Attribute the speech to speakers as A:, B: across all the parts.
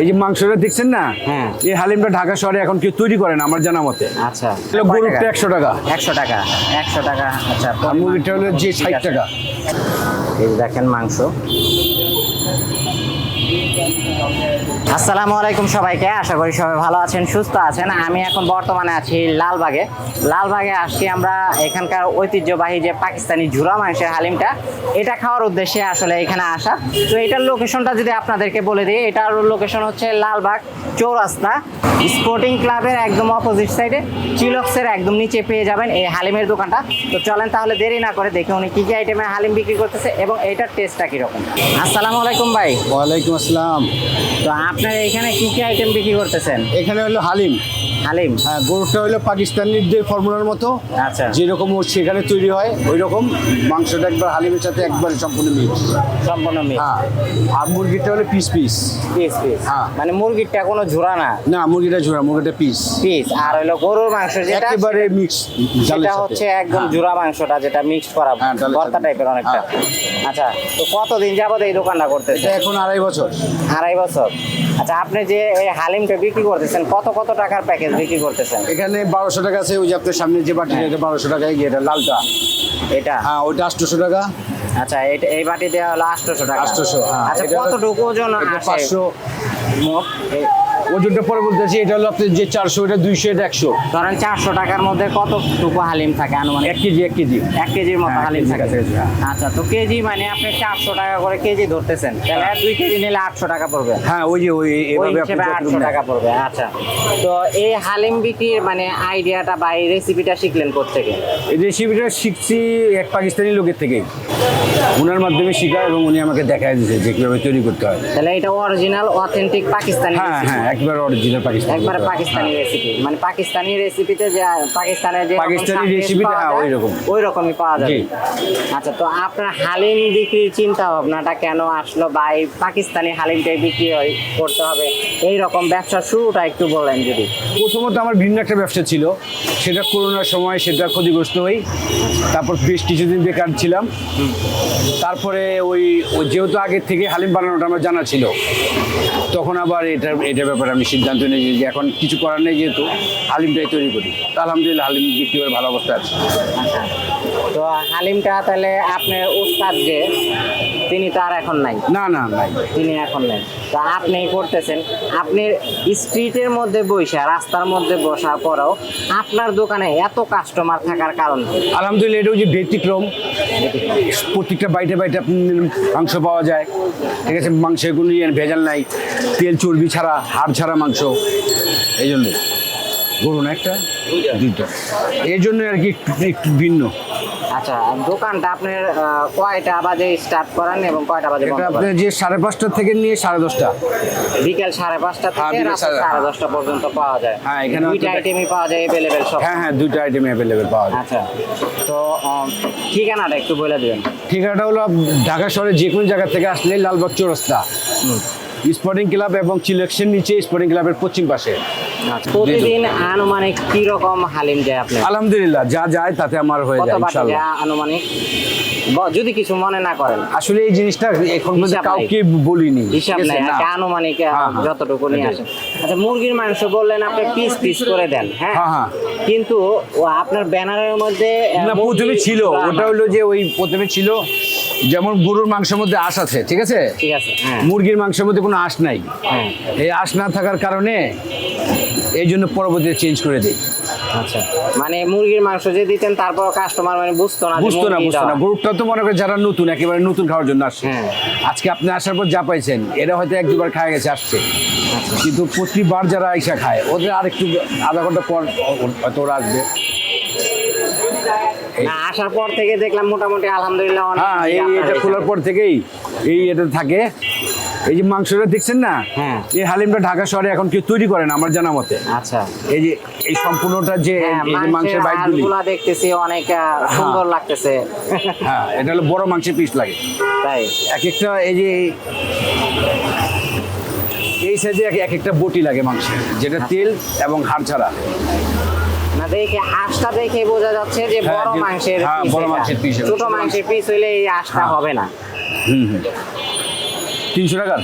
A: এই যে মাংসটা দেখছেন না?
B: হ্যাঁ।
A: এই হালিমটা ঢাকা শহরে এখন কেউ তৈরি করে না আমার জানা মতে।
B: আচ্ছা।
A: গরুরটা একশো টাকা।
B: একশো টাকা একশো টাকা আচ্ছা।
A: মুরগিটা হলো যে ষাট টাকা।
B: এই দেখেন মাংস। আসসালামু আলাইকুম সবাইকে। আশা করি সবাই ভালো আছেন, সুস্থ আছেন। আমি এখন বর্তমানে আছি লালবাগে। লালবাগে আসছি আমরা এখানকার ঐতিহ্যবাহী যে পাকিস্তানি ঝুরা মাংসের হালিমটা। এটা খাওয়ার উদ্দেশ্যে আসলে এখানে আসা। তো এটার লোকেশনটা যদি আপনাদেরকে বলে দিই, এটার লোকেশন হচ্ছে লালবাগ চৌরাস্তা। স্পোর্টিং ক্লাবের একদম অপোজিট সাইডে চিলক্সের একদম নিচে পেয়ে যাবেন এই হালিমের দোকানটা। তো চলেন তাহলে দেরি না করে দেখে উনি কি কি আইটেমে হালিম বিক্রি করতেছে এবং এইটার টেস্টটা কীরকম। আসসালামু আলাইকুম ভাই।
A: ওয়ালাইকুম আসসালাম।
B: তো আপনার এখানে কি কি আইটেম বিক্রি করতেছেন?
A: এখানে হলো হালিম।
B: হালিম?
A: হ্যাঁ গরুটা হলো পাকিস্তানির যে ফর্মুলার মতো
B: আচ্ছা।
A: যেরকম ও সেখানে তৈরি হয় ওই রকম মাংসটা একবার হালিমের সাথে একবারে সম্পূর্ণ মিক্স।
B: সম্পূর্ণ মিক্স।
A: হ্যাঁ আর মুরগিটা হলো পিস পিস।
B: Piece piece.
A: হ্যাঁ।
B: মানে মুরগিরটা কোনো ঝুরা না?
A: না মুরগিটা ঝোড়া মুরগিটা পিস
B: পিস আর হলো গরুর মাংস যেটা
A: একেবারে মিক্স
B: সেটা হচ্ছে একদম জুরা মাংসটা যেটা মিক্সড করা
A: হ্যাঁ,
B: ভর্তা টাইপের অনেকটা। আচ্ছা তো কতদিন যাবত এই দোকানটা করতেছে
A: এটা এখন আড়াই বছর।
B: আড়াই বছর। আচ্ছা আপনি যে এই হালিমটা বিক্রি করতেছেন কত কত টাকার প্যাকেজ বিক্রি করতেছেন?
A: এখানে বারোশো টাকা আছে ওই যে আপনার সামনে যে বাটি এটা বারোশো টাকা এটা লালটা।
B: এটা?
A: হ্যাঁ ওইটা আটশোশো টাকা।
B: আচ্ছা এটা এই বাটি দেওয়া হলো আটশোশো টাকা।
A: 800, হ্যাঁ।
B: আচ্ছা কতটুকু ওজন
A: পাঁচশো।
B: মোট
A: ওজনটা পরে বলতেছি এটা হলো আপনার যে চারশো এটা দুইশো এটা একশো।
B: ধরেন চারশো টাকার মধ্যে কতটুকু হালিম থাকে আনুমানিক?
A: এক কেজি এক কেজি।
B: এক কেজির মতো
A: হ্যাঁ,
B: হালিম থাকে।
A: হ্যাঁ।
B: আচ্ছা তো কেজি মানে আপনি চারশো টাকা করে কেজি ধরতেছেন। তাহলে দুই কেজি নিলে আটশো টাকা পড়বে।
A: হ্যাঁ ওই যে ওই আপনি
B: হিসেবে আটশো টাকা পড়বে আচ্ছা। তো এই হালিম বিক্রির মানে আইডিয়াটা বা এই রেসিপিটা শিখলেন কোথেকে
A: এই রেসিপিটা শিখছি এক পাকিস্তানি লোকের থেকে ওনার মাধ্যমে শিখা এবং উনি আমাকে দেখায় দিয়েছে যে কীভাবে তৈরি করতে হয়।
B: তাহলে এটা অরিজিনাল অথেন্টিক পাকিস্তানি
A: হ্যাঁ হ্যাঁ একবার অরিজিনাল পাকিস্তানি
B: একবারে পাকিস্তানি রেসিপি মানে পাকিস্তানি রেসিপিতে যে পাকিস্তানের যে
A: পাকিস্তানি হ্যাঁ, ওই রকম।
B: ওই রকমই পাওয়া যাবে। আচ্ছা তো আপনার হালিম বিক্রির চিন্তা ভাবনাটা কেন আসলো বা এই পাকিস্তানি হালিমটাই বিক্রি হয় করতে হবে? এই রকম ব্যবসার শুরুটা একটু বলেন যদি।
A: প্রথমত আমার ভিন্ন একটা ব্যবসা ছিল। সেটা করোনার সময় সেটা ক্ষতিগ্রস্ত হই। তারপর বেশ কিছুদিন বেকার ছিলাম। তারপরে ওই যেহেতু আগের থেকে হালিম বানানোটা আমার জানা ছিল তখন আবার এটা এটার ব্যাপারে আমি সিদ্ধান্ত নিয়েছি যে এখন কিছু করার নেই যেহেতু হালিমটাই তৈরি করি। তো আলহামদুলিল্লাহ হালিম বিক্রি করে ভালো অবস্থা আছে।
B: আচ্ছা। তো হালিমটা তাহলে আপনার উস্তাদ যে তিনি তো আর এখন নাই?
A: না না নাই।
B: তিনি এখন নেই। তো আপনি করতেছেন আপনি স্ট্রিটের মধ্যে বসে রাস্তার মধ্যে বসার পরেও আপনার দোকানে এত কাস্টমার থাকার কারণ
A: আলহামদুলিল্লাহ এটা যে ব্যতিক্রম। প্রত্যেকটা বাইটে বাইটে মাংস পাওয়া যায়। ঠিক আছে মাংসের কোনো ইয়ে ভেজাল নাই তেল চর্বি ছাড়া হাড় ছাড়া মাংস। এই জন্য। গরু না একটা দুইটা। এই জন্য আর কি একটু ভিন্ন।
B: আচ্ছা দোকানটা আপনার কয়টা বাজে স্টার্ট করেন এবং কয়টা বাজে
A: এটা যে সাড়ে পাঁচটা থেকে নিয়ে সাড়ে দশটা।
B: বিকেল সাড়ে পাঁচটা
A: হ্যাঁ,
B: থেকে রাত
A: সাড়ে-
B: দশটা পর্যন্ত পাওয়া যায়।
A: হ্যাঁ, এখানে
B: দুইটা
A: হয়তো-
B: আইটেমই পাওয়া যায় অ্যাভেলেবেল সব।
A: হ্যাঁ হ্যাঁ দুইটা অ্যাভেলেবেল পাওয়া যায়।
B: আচ্ছা তো ঠিকানাটা একটু বলে দিবেন।
A: ঠিকানাটা হলো ঢাকা শহরে যে কোনো জায়গা থেকে আসলে লালবাগ চৌরাস্তা। স্পোর্টিং ক্লাব এবং চিলেকশন নিচে স্পোর্টিং ক্লাবের পশ্চিম পাশে।
B: আচ্ছা, প্রতিদিন আনুমানিক কি রকম হালিম যায় আপনার?
A: আলহামদুলিল্লাহ যা যায় তাতে আমার হয়ে যায়
B: যায় আনুমানিক? যদি কিছু মনে না করেন।
A: আসলে এই জিনিসটা এখন কাউকে বলিনি
B: হিসাব নাই। আনুমানিক
A: হ্যাঁ, হ্যাঁ।
B: যতটুকু নিয়ে। আসেন। আচ্ছা মুরগির মাংস বললেন আপনি পিস পিস করে দেন হ্যাঁ,
A: হ্যাঁ।
B: কিন্তু আপনার ব্যানারের মধ্যে
A: না প্রথমে ছিল ওটা হলো যে ওই প্রথমে ছিল যেমন গরুর মাংসের মধ্যে আঁশ আছে ঠিক আছে?
B: ঠিক আছে হ্যাঁ।
A: মুরগির মাংসের মধ্যে কোনো আঁশ নাই।
B: হ্যাঁ।
A: এই আঁশ না থাকার কারণে এই জন্য পরবর্তীতে চেঞ্জ করে দিই।
B: আচ্ছা মানে মুরগির মাংস যে দিতেন তারপর কাস্টমার মানে বুঝতো না
A: বুঝতো না বুঝতো না। গরুটা তো মনে করে যারা নতুন একেবারে নতুন খাওয়ার জন্য আসছে।
B: হ্যাঁ।
A: আজকে আপনি আসার পর যা পাইছেন এরা হয়তো এক দুবার খায় গেছে আসছে।
B: আচ্ছা।
A: কিন্তু প্রতিবার যারা আইসা খায় ওদের আর একটু আধা ঘণ্টা পর হয়তো ওরা আসবে।
B: না আসার পর থেকে দেখলাম মোটামুটি আলহামদুলিল্লাহ
A: হ্যাঁ এই এটা খোলার পর থেকেই এই এটা থাকে। এই যে মাংসটা দেখছেন না?
B: হ্যাঁ।
A: এই হালিমটা ঢাকা শহরে এখন কেউ তৈরি করে না আমার জানা মতে।
B: আচ্ছা।
A: এই যে এই সম্পূর্ণটা যে
B: হ্যাঁ
A: মাংসের বাইটগুলি
B: দেখতেছি অনেক সুন্দর লাগতেছে।
A: হ্যাঁ এটা হলো বড় মাংসের পিস লাগে।
B: তাই।
A: এক একটা এই যে এই সাইজে এক এক একটা বটি লাগে মাংস যেটা তেল এবং হাড় ছাড়া।
B: না দেখে আঁশটা দেখে বোঝা যাচ্ছে যে
A: হ্যাঁ,
B: বড় মাংসের
A: হ্যাঁ,
B: ছোট মাংসের পিস হইলে এই আঁশটা
A: হ্যাঁ।
B: হবে না।
A: হুম হুম। তিনশো টাকার?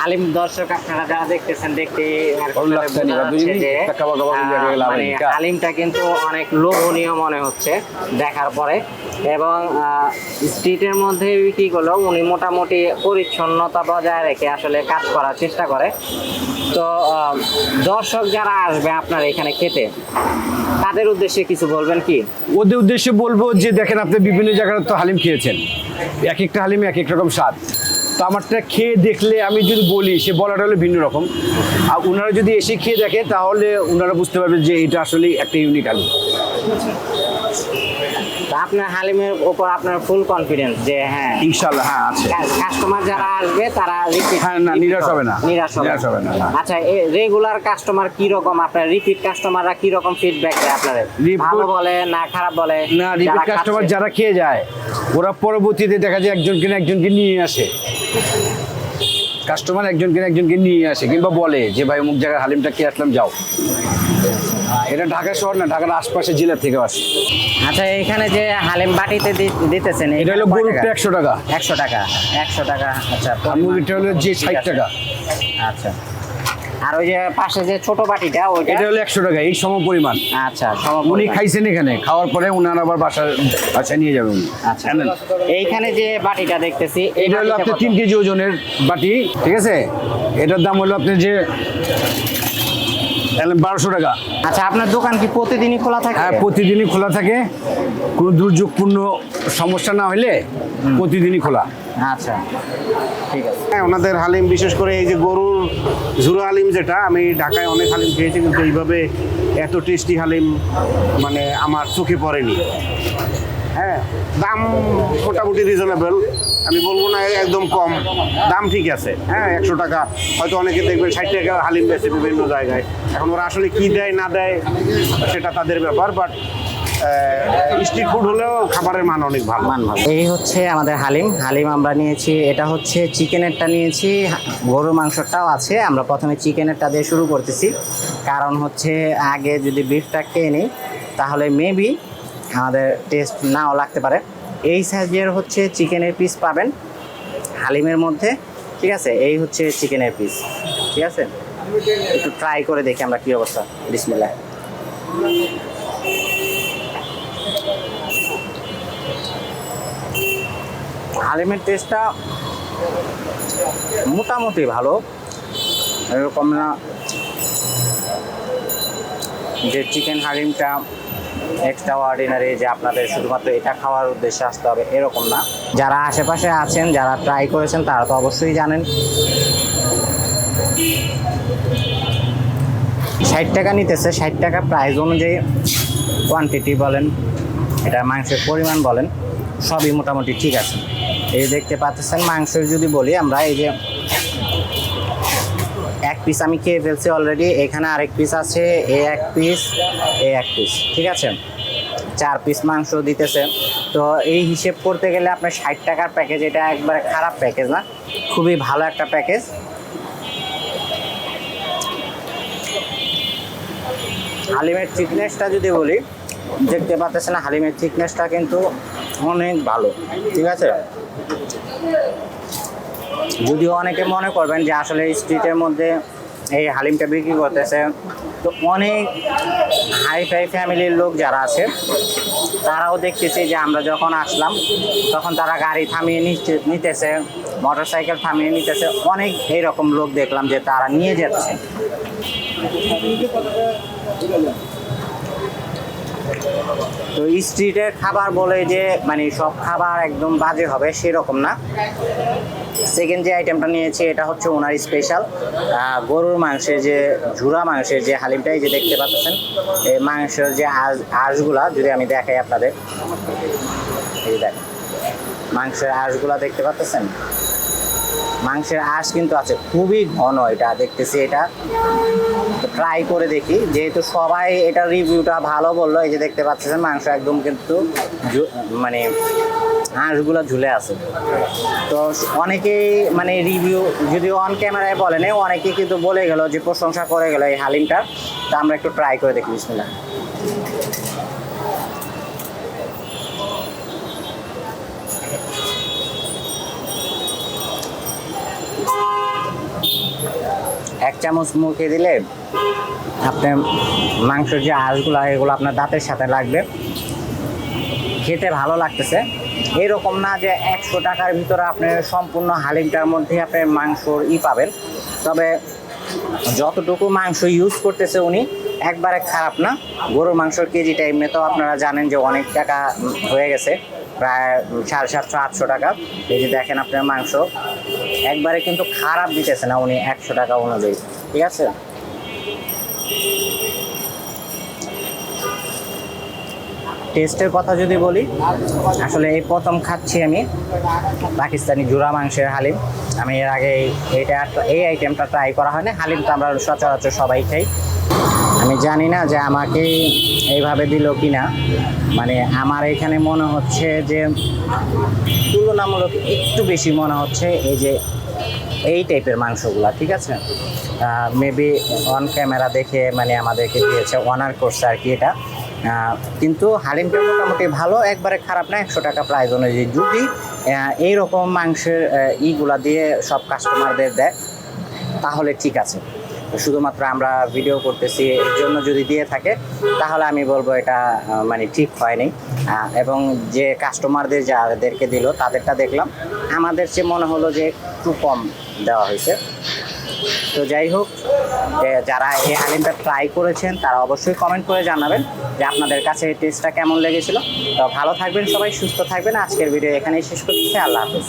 B: হালিম দর্শক আপনারা যারা দেখতেছেন দেখতে মানে? হালিমটা কিন্তু অনেক লোভনীয় মনে হচ্ছে দেখার পরে। এবং স্ট্রিটের মধ্যে বিক্রি করলেও উনি মোটামুটি পরিচ্ছন্নতা বজায় রেখে আসলে কাজ করার চেষ্টা করে। তো দর্শক যারা আসবে আপনার এখানে খেতে তাদের উদ্দেশ্যে কিছু বলবেন কি?
A: ওদের উদ্দেশ্যে বলব যে দেখেন আপনি বিভিন্ন জায়গায় তো হালিম খেয়েছেন। এক একটা হালিম এক এক রকম স্বাদ। তো আমারটা খেয়ে দেখলে আমি যদি বলি, সে বলাটা হলে ভিন্ন রকম। আর ওনারা যদি এসে খেয়ে দেখে, তাহলে ওনারা বুঝতে পারবে যে এটা আসলে একটা ইউনিক
B: তো আপনার হালিমের উপর আপনার ফুল কনফিডেন্স যে হ্যাঁ।
A: ইনশাল্লাহ হ্যাঁ আছে।
B: কাস্টমার যারা আসবে তারা repeat-
A: হ্যাঁ, না, নিরাশ হবে না।
B: নিরাশ হবে।
A: না।
B: আচ্ছা রেগুলার কাস্টমার কি রকম? আপনার রিপিট কাস্টমাররা কি রকম ফিডব্যাক দেয় আপনাদের? ভালো বলে না খারাপ বলে?
A: না রিপিট কাস্টমার যারা খেয়ে যায় ওরা পরবর্তীতে দেখা যায় একজনকে না একজনকে নিয়ে আসে। কাস্টমার একজনকে একজনকে নিয়ে আসে কিংবা বলে যে ভাই অমুক জায়গায় হালিমটা খেয়ে আসলাম যাও। এটা ঢাকা শহর না ঢাকার আশপাশে জেলা থেকে আসে।
B: আচ্ছা এখানে যে হালিম বাটিতে দিতেছেন
A: এটা হলো গরুরটা একশো টাকা।
B: একশো টাকা একশো টাকা আচ্ছা
A: মুরগিটা হলো যে ষাট। টাকা।
B: আচ্ছা। আর ওই যে পাশে যে ছোট বাটিটা ওইটা?
A: এটা হলো একশো টাকা এই সম পরিমাণ
B: আচ্ছা সম
A: উনি খাইছেন এখানে খাওয়ার পরে উনার আবার বাসার বাসায় নিয়ে যাবেন উনি।
B: আচ্ছা। এইখানে যে বাটিটা দেখতেছি
A: এটা হলো
B: কত?
A: তিন কেজি ওজনের বাটি ঠিক আছে? এটার দাম হলো আপনার যে বারোশো টাকা।
B: আচ্ছা আপনার দোকান কি প্রতিদিনই খোলা থাকে?
A: হ্যাঁ প্রতিদিনই খোলা থাকে। কোনো দুর্যোগপূর্ণ সমস্যা না হলে প্রতিদিনই খোলা।
B: আচ্ছা ঠিক আছে।
C: হ্যাঁ ওনাদের হালিম বিশেষ করে এই যে গরুর ঝুরো হালিম যেটা আমি ঢাকায় অনেক হালিম খেয়েছি কিন্তু এইভাবে এত টেস্টি হালিম মানে আমার চোখে পড়েনি। হ্যাঁ দাম মোটামুটি রিজনেবল আমি বলব না একদম কম। দাম ঠিক আছে। হ্যাঁ একশো টাকা। হয়তো অনেকে দেখবেন ষাট টাকা হালিম বেছে বিভিন্ন জায়গায়। এখন ওরা আসলে কি দেয়, না দেয়, সেটা তাদের ব্যাপার বাট স্ট্রিট ফুড হলেও খাবারের মান অনেক ভালো।
B: মান ভালো। এই হচ্ছে আমাদের হালিম। হালিম আমরা নিয়েছি, এটা হচ্ছে চিকেনেরটা নিয়েছি, গরুর মাংসটাও আছে। আমরা প্রথমে চিকেনেরটা দিয়ে শুরু করতেছি। কারণ হচ্ছে আগে যদি বিফটা খেয়ে নিই, তাহলে মেবি আমাদের টেস্ট নাও লাগতে পারে। এই সাইজের হচ্ছে চিকেনের পিস পাবেন হালিমের মধ্যে, ঠিক আছে? এই হচ্ছে চিকেনের পিস ঠিক আছে? একটু ট্রাই করে দেখি আমরা কি অবস্থা। বিসমিল্লাহ। হালিমের টেস্টটা মোটামুটি ভালো, এরকম না যে চিকেন হালিমটা এক্সট্রা অর্ডিনারি যে আপনাদের শুধুমাত্র এটা খাওয়ার উদ্দেশ্যে আসতে হবে, এরকম না। যারা আশেপাশে আছেন, যারা ট্রাই করেছেন, তারা তো অবশ্যই জানেন। ষাট টাকা নিতেছে, ষাট টাকা প্রাইস অনুযায়ী কোয়ান্টিটি বলেন, এটা মাংসের পরিমাণ বলেন, সবই মোটামুটি ঠিক আছে। এই দেখতে পাচ্ছেন, মাংসের যদি বলি আমরা, এই যে পিস আমি খেয়ে ফেলছি অলরেডি এখানে আরেক পিস আছে, এ এক পিস এ এক পিস ঠিক আছে? চার পিস মাংস দিতেছে। তো এই হিসেব করতে গেলে আপনার ষাট টাকার প্যাকেজ এটা একবারে খারাপ প্যাকেজ না, খুবই ভালো একটা প্যাকেজ হালিমের থিকনেসটা যদি বলি, দেখতে পাচ্ছেন হালিমের থিকনেসটা কিন্তু অনেক ভালো, ঠিক আছে? যদিও অনেকে মনে করবেন যে আসলে স্ট্রিটের মধ্যে এই হালিমটা বিক্রি করতেছে। তো অনেক হাই ফাই ফ্যামিলির লোক যারা আছে, তারাও দেখতেছে যে আমরা যখন আসলাম, তখন তারা গাড়ি থামিয়ে নিতে- নিতেছে মোটর সাইকেল থামিয়ে নিতেছে। অনেক এইরকম লোক দেখলাম যে তারা নিয়ে যাচ্ছে। তো স্ট্রিটের খাবার বলে যে মানে সব খাবার একদম বাজে হবে, সেরকম না। সেকেন্ড যে আইটেমটা নিয়েছি, এটা হচ্ছে ওনার স্পেশাল গরুর মাংসের যে, ঝুরা মাংসের যে হালিমটাই যে দেখতে পাচ্ছেন, এই মাংসের যে আঁশ, আঁশগুলা, যদি আমি দেখাই আপনাদের। এই যে দেখেন, মাংসের আঁশগুলা দেখতে পাচ্ছেন? মাংসের আঁশ কিন্তু আছে, খুবই ঘন এটা, দেখতেছি এটা। ট্রাই করে দেখি, যেহেতু সবাই এটা রিভিউটা ভালো বলল, এই যে দেখতে পাচ্ছেন, মাংস একদম কিন্তু মানে হাঁসগুলো ঝুলে আছে। তো অনেকেই মানে রিভিউ যদি অন ক্যামেরায় বলেন অনেকেই কিন্তু বলে গেল যে প্রশংসা করে গেল এই হালিমটা। তা আমরা একটু ট্রাই করে দেখি, বিসমিল্লাহ। চামচ মুখে দিলে আপনার মাংসের যে আঁশগুলো, এগুলো আপনার দাঁতের সাথে লাগবে। খেতে ভালো লাগতেছে। এরকম না যে একশো টাকার ভিতরে আপনি সম্পূর্ণ হালিমটার মধ্যে আপনি মাংসর ই পাবেন। তবে যতটুকু মাংস ইউজ করতেছে উনি, একবারে খারাপ না। গরুর মাংসর কেজিটা এমনি তো আপনারা জানেন যে অনেক টাকা হয়ে গেছে। প্রায় সাড়ে সাতশো, আটশো টাকা। এই যে দেখেন আপনার মাংস। একবারে কিন্তু খারাপ দিতেছে না উনি একশো টাকা অনুযায়ী। ঠিক আছে? টেস্টের কথা যদি বলি, আসলে এই প্রথম খাচ্ছি আমি পাকিস্তানি জুরা মাংসের হালিম। আমি এর আগে এই- এইটা এই আইটেমটা ট্রাই করা হয় না হালিম তো আমরা সচরাচর সবাই খাই। আমি জানি না যে আমাকে এইভাবে দিল কি না মানে আমার এখানে মনে হচ্ছে যে তুলনামূলক একটু বেশি মনে হচ্ছে এই যে এই টাইপের মাংসগুলা, ঠিক আছে? মেবি অন ক্যামেরা দেখে মানে আমাদেরকে দিয়েছে অনার করছে আর কি এটা। কিন্তু হালিমটা মোটামুটি ভালো, একবারে খারাপ না, একশো টাকা প্রাইস অনুযায়ী। যদি এইরকম মাংসের ইগুলা দিয়ে সব কাস্টমারদের দেয়, তাহলে ঠিক আছে। শুধুমাত্র আমরা ভিডিও করতেছি এর জন্য যদি দিয়ে থাকে, তাহলে আমি বলব এটা মানে ঠিক হয়নি। এবং যে কাস্টমারদের যাদেরকে দিল, তাদেরটা দেখলাম। আমাদের চেয়ে মনে হলো যে একটু কম দেওয়া হয়েছে। তো যাই হোক যারা এই হালিমটা ট্রাই করেছেন, তারা অবশ্যই কমেন্ট করে জানাবেন যে আপনাদের কাছে এই টেস্টটা কেমন লেগেছিল। তো ভালো থাকবেন সবাই, সুস্থ থাকবেন। আজকের ভিডিও এখানেই শেষ করতেছি আল্লাহ হাফিজ।